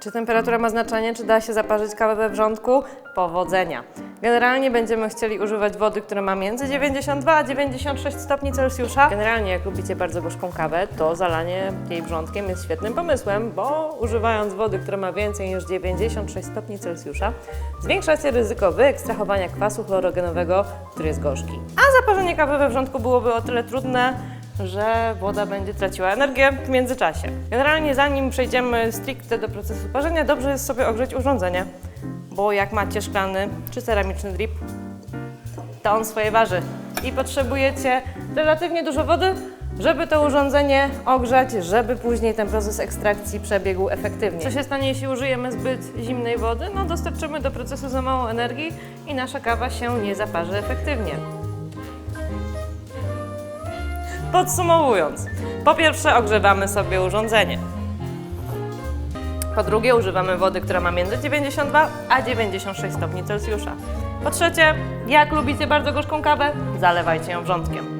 Czy temperatura ma znaczenie, czy da się zaparzyć kawę we wrzątku? Powodzenia. Generalnie będziemy chcieli używać wody, która ma między 92 a 96 stopni Celsjusza. Generalnie jak lubicie bardzo gorzką kawę, to zalanie jej wrzątkiem jest świetnym pomysłem, bo używając wody, która ma więcej niż 96 stopni Celsjusza, zwiększacie ryzyko wyekstrahowania kwasu chlorogenowego, który jest gorzki. A zaparzenie kawy we wrzątku byłoby o tyle trudne, że woda będzie traciła energię w międzyczasie. Generalnie zanim przejdziemy stricte do procesu parzenia, dobrze jest sobie ogrzeć urządzenie, bo jak macie szklany czy ceramiczny drip, to on swoje waży i potrzebujecie relatywnie dużo wody, żeby to urządzenie ogrzać, żeby później ten proces ekstrakcji przebiegł efektywnie. Co się stanie, jeśli użyjemy zbyt zimnej wody? No dostarczymy do procesu za mało energii i nasza kawa się nie zaparzy efektywnie. Podsumowując, po pierwsze ogrzewamy sobie urządzenie. Po drugie używamy wody, która ma między 92 a 96 stopni Celsjusza. Po trzecie, jak lubicie bardzo gorzką kawę, zalewajcie ją wrzątkiem.